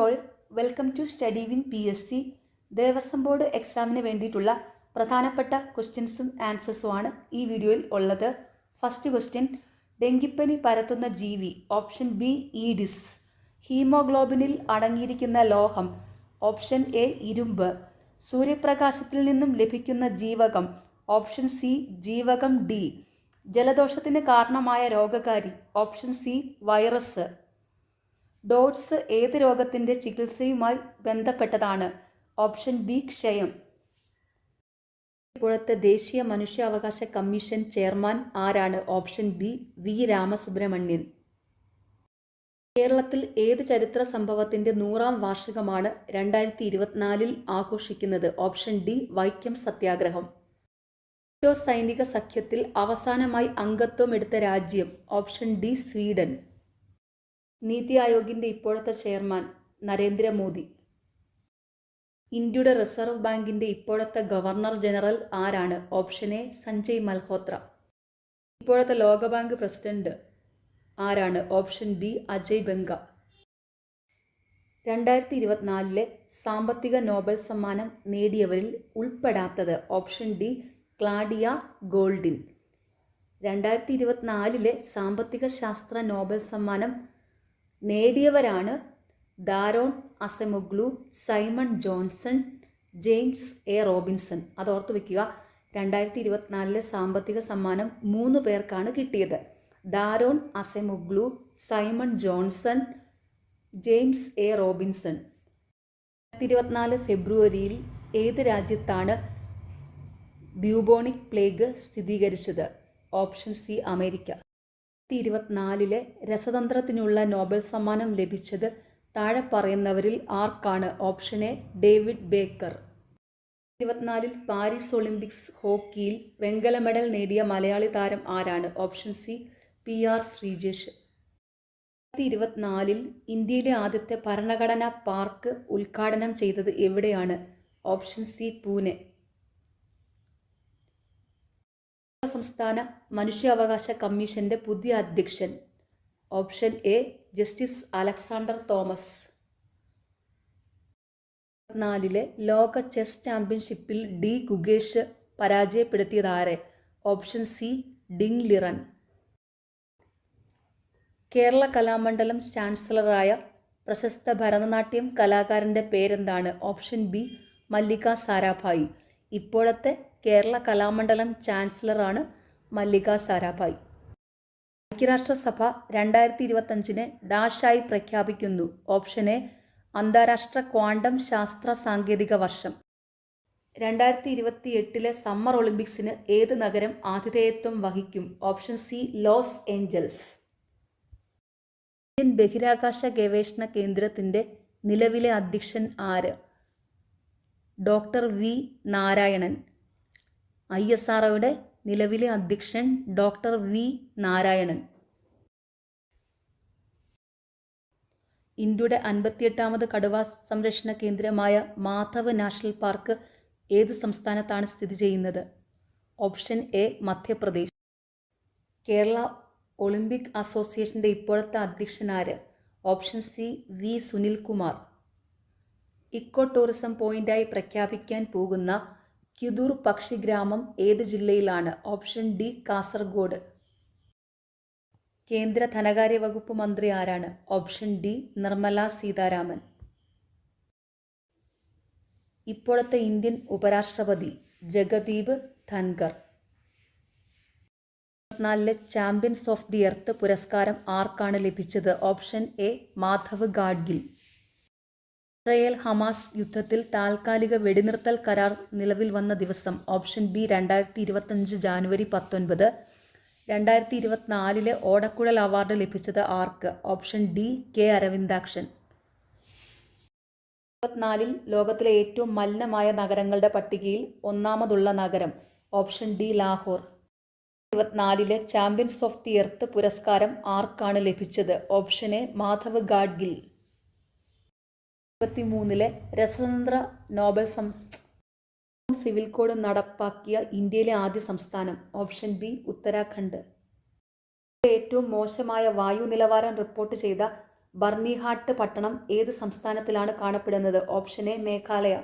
All welcome to study win P S C Devaswom board എക്സാമിന് വേണ്ടിയിട്ടുള്ള പ്രധാനപ്പെട്ട ക്വസ്റ്റ്യൻസും ആൻസേഴ്സുമാണ് ഈ വീഡിയോയിൽ ഉള്ളത്. ഫസ്റ്റ് ക്വസ്റ്റ്യൻ ഡെങ്കിപ്പനി പരത്തുന്ന ജീവി ഓപ്ഷൻ ബി ഈഡിസ് ഹീമോഗ്ലോബിനിൽ അടങ്ങിയിരിക്കുന്ന ലോഹം ഓപ്ഷൻ എ ഇരുമ്പ്. സൂര്യപ്രകാശത്തിൽ നിന്നും ലഭിക്കുന്ന ജീവകം ഓപ്ഷൻ സി ജീവകം ഡി ജലദോഷത്തിന് കാരണമായ രോഗകാരി ഓപ്ഷൻ സി വൈറസ് ഡോട്ട്സ് ഏത് രോഗത്തിന്റെ ചികിത്സയുമായി ബന്ധപ്പെട്ടതാണ്? ഓപ്ഷൻ ബി ക്ഷയം. ഇപ്പോഴത്തെ ദേശീയ മനുഷ്യാവകാശ കമ്മീഷൻ ചെയർമാൻ ആരാണ്? Option B V. രാമസുബ്രഹ്മണ്യൻ. കേരളത്തിൽ ഏത് ചരിത്ര സംഭവത്തിന്റെ നൂറാം വാർഷികമാണ് രണ്ടായിരത്തി ഇരുപത്തിനാലിൽ ആഘോഷിക്കുന്നത്? ഓപ്ഷൻ ഡി വൈക്കം സത്യാഗ്രഹം. സൈനിക സഖ്യത്തിൽ അവസാനമായി അംഗത്വം എടുത്ത രാജ്യം ഓപ്ഷൻ ഡി സ്വീഡൻ. നീതി ആയോഗിന്റെ ഇപ്പോഴത്തെ ചെയർമാൻ നരേന്ദ്രമോദി ഇന്ത്യയുടെ റിസർവ് ബാങ്കിന്റെ ഇപ്പോഴത്തെ ഗവർണർ ജനറൽ ആരാണ്? Option A Sanjay Malhotra. ഇപ്പോഴത്തെ ലോകബാങ്ക് പ്രസിഡന്റ് ആരാണ്? Option B Ajay Banga. രണ്ടായിരത്തി ഇരുപത്തിനാലിലെ സാമ്പത്തിക നോബൽ സമ്മാനം നേടിയവരിൽ ഉൾപ്പെടാത്തത് ഓപ്ഷൻ ഡി ക്ലാഡിയ ഗോൾഡിൻ. രണ്ടായിരത്തി ഇരുപത്തിനാലിലെ സാമ്പത്തിക ശാസ്ത്ര നോബൽ സമ്മാനം നേടിയവരാണ് Daron Acemoglu Simon Johnson James A. Robinson. അത് ഓർത്ത് വെക്കുക രണ്ടായിരത്തി ഇരുപത്തിനാലിലെ സാമ്പത്തിക സമ്മാനം മൂന്ന് പേർക്കാണ് കിട്ടിയത്. Daron Acemoglu Simon Johnson James A. Robinson. രണ്ടായിരത്തി ഇരുപത്തിനാല് ഫെബ്രുവരിയിൽ ഏത് രാജ്യത്താണ് ബ്യൂബോണിക് പ്ലേഗ് സ്ഥിരീകരിച്ചത്? Option C America. രണ്ടായിരത്തി ഇരുപത്തിനാലിലെ രസതന്ത്രത്തിനുള്ള നോബൽ സമ്മാനം ലഭിച്ചത് താഴെ പറയുന്നവരിൽ ആർക്കാണ് ഓപ്ഷൻ എ ഡേവിഡ് ബേക്കർ. ഇരുപത്തിനാലിൽ പാരീസ് ഒളിമ്പിക്സ് ഹോക്കിയിൽ വെങ്കല മെഡൽ നേടിയ മലയാളി താരം ആരാണ്? Option C P R Sreejesh. രണ്ടായിരത്തി ഇരുപത്തിനാലിൽ ഇന്ത്യയിലെ ആദ്യത്തെ ഭരണഘടനാ പാർക്ക് ഉദ്ഘാടനം ചെയ്തത് എവിടെയാണ്? Option C Pune. സംസ്ഥാന മനുഷ്യാവകാശ കമ്മീഷന്റെ പുതിയ അധ്യക്ഷൻ. Option A justice Alexander Thomas. നാലിലെ ലോക ചെസ് ചാമ്പ്യൻഷിപ്പിൽ D Gukesh പരാജയപ്പെടുത്തിയതാരെ? Option C Ding Liren. Kerala Kalamandalam ചാൻസലറായ പ്രശസ്ത ഭരതനാട്യം കലാകാരന്റെ പേരെന്താണ്? Option B Mallika Sarabhai. ഇപ്പോഴത്തെ കേരള കലാമണ്ഡലം ചാൻസലറാണ് മല്ലിക സാരാഭായ്. ഐക്യരാഷ്ട്രസഭ രണ്ടായിരത്തി ഇരുപത്തഞ്ചിനെ ഡാഷായി പ്രഖ്യാപിക്കുന്നു. ഓപ്ഷൻ എ അന്താരാഷ്ട്ര ക്വാണ്ടം ശാസ്ത്ര സാങ്കേതിക വർഷം. രണ്ടായിരത്തി ഇരുപത്തി എട്ടിലെ സമ്മർ ഒളിമ്പിക്സിന് ഏത് നഗരം ആതിഥേയത്വം വഹിക്കും? Option C Los Angeles. Indian ബഹിരാകാശ ഗവേഷണ കേന്ദ്രത്തിന്റെ നിലവിലെ അധ്യക്ഷൻ ആര്? Doctor V Narayanan. I S R ഒയുടെ നിലവിലെ അധ്യക്ഷൻ ഡോക്ടർ വി നാരായണൻ. ഇന്ത്യയുടെ അൻപത്തിയെട്ടാമത് കടുവാ സംരക്ഷണ കേന്ദ്രമായ മാധവ് നാഷണൽ പാർക്ക് ഏത് സംസ്ഥാനത്താണ് സ്ഥിതി ചെയ്യുന്നത്? Option A Madhya Pradesh. Kerala Olympic അസോസിയേഷന്റെ ഇപ്പോഴത്തെ അധ്യക്ഷൻ ആര്? Option C V Sunilkumar. Eco tourism പോയിന്റായി പ്രഖ്യാപിക്കാൻ പോകുന്ന കിദൂർ പക്ഷിഗ്രാമം ഏത് ജില്ലയിലാണ്? Option D Kasaragod. കേന്ദ്ര ധനകാര്യ വകുപ്പ് മന്ത്രി ആരാണ്? Option D Nirmala Sitharaman. ഇപ്പോഴത്തെ ഇന്ത്യൻ ഉപരാഷ്ട്രപതി Jagdeep Dhankhar നാലിലെ champions of the earth പുരസ്കാരം ആർക്കാണ് ലഭിച്ചത്? Option A Madhav Gadgil. Israel Hamas യുദ്ധത്തിൽ താൽക്കാലിക വെടിനിർത്തൽ കരാർ നിലവിൽ വന്ന ദിവസം ഓപ്ഷൻ ബി രണ്ടായിരത്തി ഇരുപത്തഞ്ച് ജാനുവരി പത്തൊൻപത് രണ്ടായിരത്തി ഇരുപത്തിനാലിലെ ഓടക്കുഴൽ അവാർഡ് ലഭിച്ചത് ആർക്ക്? Option D K Aravindakshan. ഇരുപത്തിനാലിൽ ലോകത്തിലെ ഏറ്റവും മലിനമായ നഗരങ്ങളുടെ പട്ടികയിൽ ഒന്നാമതുള്ള നഗരം ഓപ്ഷൻ ഡി ലാഹോർ. ഇരുപത്തിനാലിലെ ചാമ്പ്യൻസ് ഓഫ് ദി എർത്ത് പുരസ്കാരം ആർക്കാണ് ലഭിച്ചത്? Option A Madhav Gadgil. ഇരുപത്തിമൂന്നിലെ രസതന്ത്ര നോബൽ സം സിവിൽ കോഡ് നടപ്പാക്കിയ ഇന്ത്യയിലെ ആദ്യ സംസ്ഥാനം ഓപ്ഷൻ ബി ഉത്തരാഖണ്ഡ്. ഏറ്റവും മോശമായ വായു നിലവാരം റിപ്പോർട്ട് ചെയ്ത ബർണിഹാട്ട് പട്ടണം ഏത് സംസ്ഥാനത്തിലാണ് കാണപ്പെടുന്നത്? Option A Meghalaya.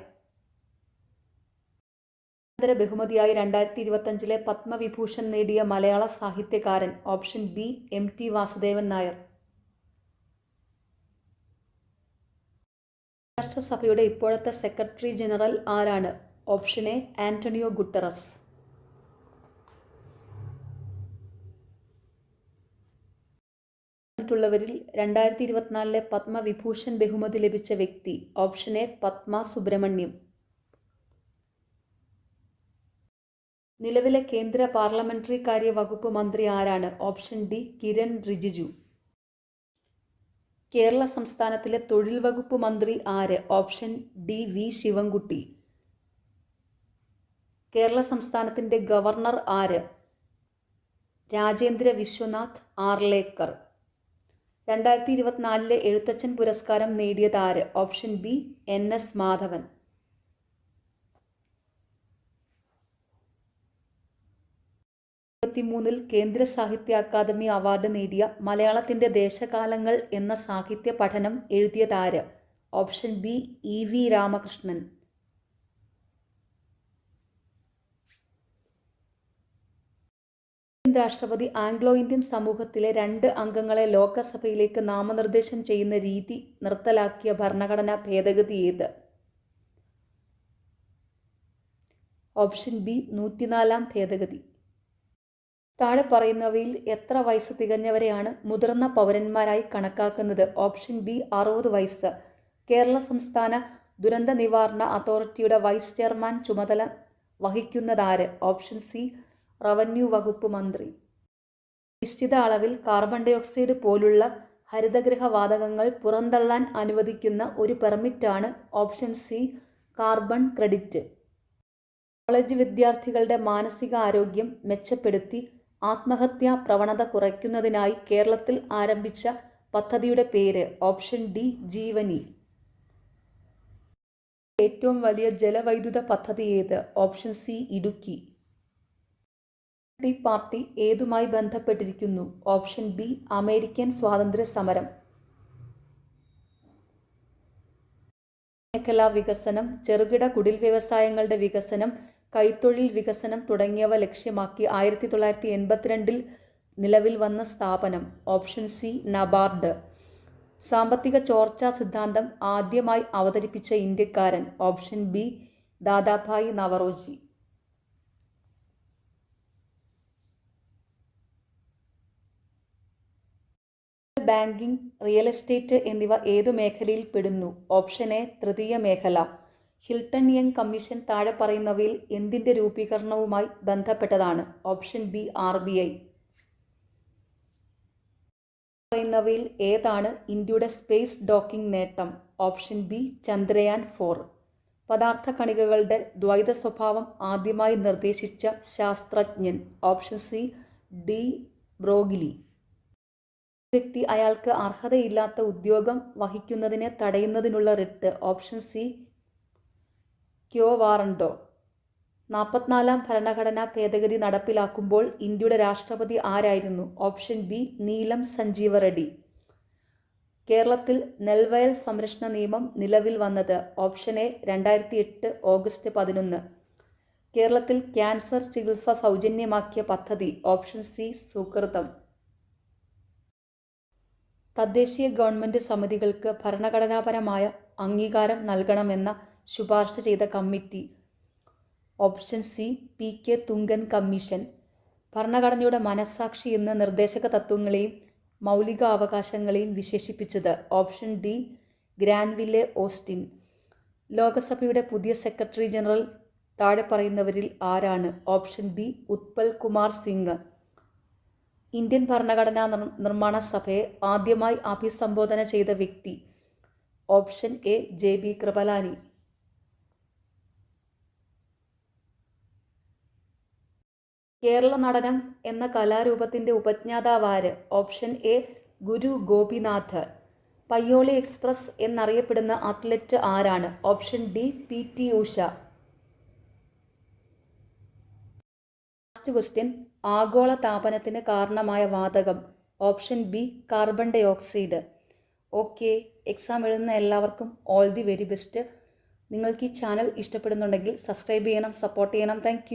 അനന്തര ബഹുമതിയായി രണ്ടായിരത്തി ഇരുപത്തഞ്ചിലെ പത്മവിഭൂഷൺ നേടിയ മലയാള സാഹിത്യകാരൻ option B M T Vasudevan Nair. രാഷ്ട്രസഭയുടെ ഇപ്പോഴത്തെ സെക്രട്ടറി ജനറൽ ആരാണ്? Option A Antonio Guterres. ിൽ രണ്ടായിരത്തി ഇരുപത്തിനാലിലെ പത്മവിഭൂഷൺ ബഹുമതി ലഭിച്ച വ്യക്തി. Option A Padma Subrahmanyam. നിലവിലെ കേന്ദ്ര പാർലമെന്ററി കാര്യ വകുപ്പ് മന്ത്രി ആരാണ്? Option D Kiren Rijiju. Kerala സംസ്ഥാനത്തിലെ തൊഴിൽ വകുപ്പ് മന്ത്രി ആര്? Option D V Sivankutty. Kerala സംസ്ഥാനത്തിന്റെ ഗവർണർ ആര്? രാജേന്ദ്ര വിശ്വനാഥ് ആർലേക്കർ. രണ്ടായിരത്തി ഇരുപത്തിനാലിലെ എഴുത്തച്ഛൻ പുരസ്കാരം നേടിയതാര് option B N S Madhavan. ഇരുപത്തിമൂന്നിൽ കേന്ദ്ര സാഹിത്യ അക്കാദമി അവാർഡ് നേടിയ മലയാളത്തിന്റെ ദേശകാലങ്ങൾ എന്ന സാഹിത്യ പഠനം എഴുതിയതാര്? Option B E V Ramakrishnan. രാഷ്ട്രപതി ആംഗ്ലോ ഇന്ത്യൻ സമൂഹത്തിലെ രണ്ട് അംഗങ്ങളെ ലോക്സഭയിലേക്ക് നാമനിർദ്ദേശം ചെയ്യുന്ന രീതി നിർത്തലാക്കിയ ഭരണഘടനാ ഭേദഗതി ഏത്? ഓപ്ഷൻ ബി നൂറ്റിനാലാം ഭേദഗതി. താഴെ പറയുന്നവയിൽ എത്ര വയസ്സ് തികഞ്ഞവരെയാണ് മുതിർന്ന പൗരന്മാരായി കണക്കാക്കുന്നത്? ഓപ്ഷൻ ബി അറുപത് വയസ്സ്. കേരള സംസ്ഥാന ദുരന്ത നിവാരണ അതോറിറ്റിയുടെ വൈസ് ചെയർമാൻ ചുമതല വഹിക്കുന്നതാര്? ഓപ്ഷൻ സി റവന്യൂ വകുപ്പ് മന്ത്രി. നിശ്ചിത അളവിൽ കാർബൺ ഡൈ ഓക്സൈഡ് പോലുള്ള ഹരിതഗൃഹ വാതകങ്ങൾ പുറന്തള്ളാൻ അനുവദിക്കുന്ന ഒരു പെർമിറ്റാണ് option C carbon credit. College വിദ്യാർത്ഥികളുടെ മാനസികാരോഗ്യം മെച്ചപ്പെടുത്തി ആത്മഹത്യാ പ്രവണത കുറയ്ക്കുന്നതിനായി കേരളത്തിൽ ആരംഭിച്ച പദ്ധതിയുടെ പേര് ഓപ്ഷൻ ഡി ജീവനി. ഏറ്റവും വലിയ ജലവൈദ്യുത പദ്ധതി ഏത്? Option C Idukki. പാർട്ടി ഏതുമായി ബന്ധപ്പെട്ടിരിക്കുന്നു? ഓപ്ഷൻ ബി അമേരിക്കൻ സ്വാതന്ത്ര്യ സമരം. മേഖലാ വികസനം ചെറുകിട കുടിൽ വ്യവസായങ്ങളുടെ വികസനം കൈത്തൊഴിൽ വികസനം തുടങ്ങിയവ ലക്ഷ്യമാക്കി ആയിരത്തി തൊള്ളായിരത്തി എൺപത്തിരണ്ടിൽ നിലവിൽ വന്ന സ്ഥാപനം ഓപ്ഷൻ സി നബാർഡ്. സാമ്പത്തിക ചോർച്ചാ സിദ്ധാന്തം ആദ്യമായി അവതരിപ്പിച്ച ഇന്ത്യക്കാരൻ option B Dadabhai Naoroji. Banking real estate എന്നിവ ഏതു മേഖലയിൽ പെടുന്നു? ഓപ്ഷൻ എ തൃതീയ മേഖല. ഹിൽട്ടൺ യങ് കമ്മീഷൻ താഴെ പറയുന്നവയിൽ എന്തിന്റെ രൂപീകരണവുമായി ബന്ധപ്പെട്ടതാണ്? Option B R B I. പറയുന്നവയിൽ ഏതാണ് ഇന്ത്യയുടെ സ്പേസ് ഡോക്കിംഗ് നേട്ടം? Option B Chandrayaan four. പദാർത്ഥ കണികകളുടെ ദ്വൈത സ്വഭാവം ആദ്യമായി നിർദ്ദേശിച്ച ശാസ്ത്രജ്ഞൻ. Option C De Broglie. വ്യക്തി അയാൾക്ക് അർഹതയില്ലാത്ത ഉദ്യോഗം വഹിക്കുന്നതിനെ തടയുന്നതിനുള്ള writ. Option C quo warranto നാൽപ്പത്തിനാലാം ഭരണഘടനാ ഭേദഗതി നടപ്പിലാക്കുമ്പോൾ ഇന്ത്യയുടെ രാഷ്ട്രപതി ആരായിരുന്നു? ഓപ്ഷൻ ബി നീലം സഞ്ജീവ റെഡ്ഡി കേരളത്തിൽ നെൽവയൽ സംരക്ഷണ നിയമം നിലവിൽ വന്നത് ഓപ്ഷൻ എ രണ്ടായിരത്തി എട്ട് ഓഗസ്റ്റ് പതിനൊന്ന്. കേരളത്തിൽ ക്യാൻസർ ചികിത്സ സൗജന്യമാക്കിയ പദ്ധതി ഓപ്ഷൻ സി സുകൃതം. തദ്ദേശീയ ഗവൺമെന്റ് സമിതികൾക്ക് ഭരണഘടനാപരമായ അംഗീകാരം നൽകണമെന്ന ശുപാർശ ചെയ്ത committee. Option C P K Thungon commission. ഭരണഘടനയുടെ മനസാക്ഷി എന്ന നിർദ്ദേശക തത്വങ്ങളെയും മൗലിക അവകാശങ്ങളെയും വിശേഷിപ്പിച്ചത് ഓപ്ഷൻ ഡി ഗ്രാൻവില്ലെ ഓസ്റ്റിൻ. ലോകസഭയുടെ പുതിയ സെക്രട്ടറി ജനറൽ താഴെ പറയുന്നവരിൽ ആരാണ്? Option B Utpal Kumar Singh. Indian ഭരണഘടനാ നിർമ്മാണ സഭയെ ആദ്യമായി അഭിസംബോധന ചെയ്ത വ്യക്തി. Option A J B Kripalani. Kerala Natanam എന്ന കലാരൂപത്തിന്റെ ഉപജ്ഞാതാവാര് option A Guru Gopinath. Payyoli express എന്നറിയപ്പെടുന്ന അത്ലറ്റ് ആരാണ്? Option D P T Usha. Last question ആഗോള താപനത്തിന് കാരണമായ വാതകം. Option B carbon dioxide okay exam എഴുതുന്ന എല്ലാവർക്കും ഓൾ ദി വെരി ബെസ്റ്റ്. നിങ്ങൾക്ക് ഈ ചാനൽ ഇഷ്ടപ്പെടുന്നുണ്ടെങ്കിൽ സബ്സ്ക്രൈബ് ചെയ്യണം സപ്പോർട്ട് ചെയ്യണം. താങ്ക്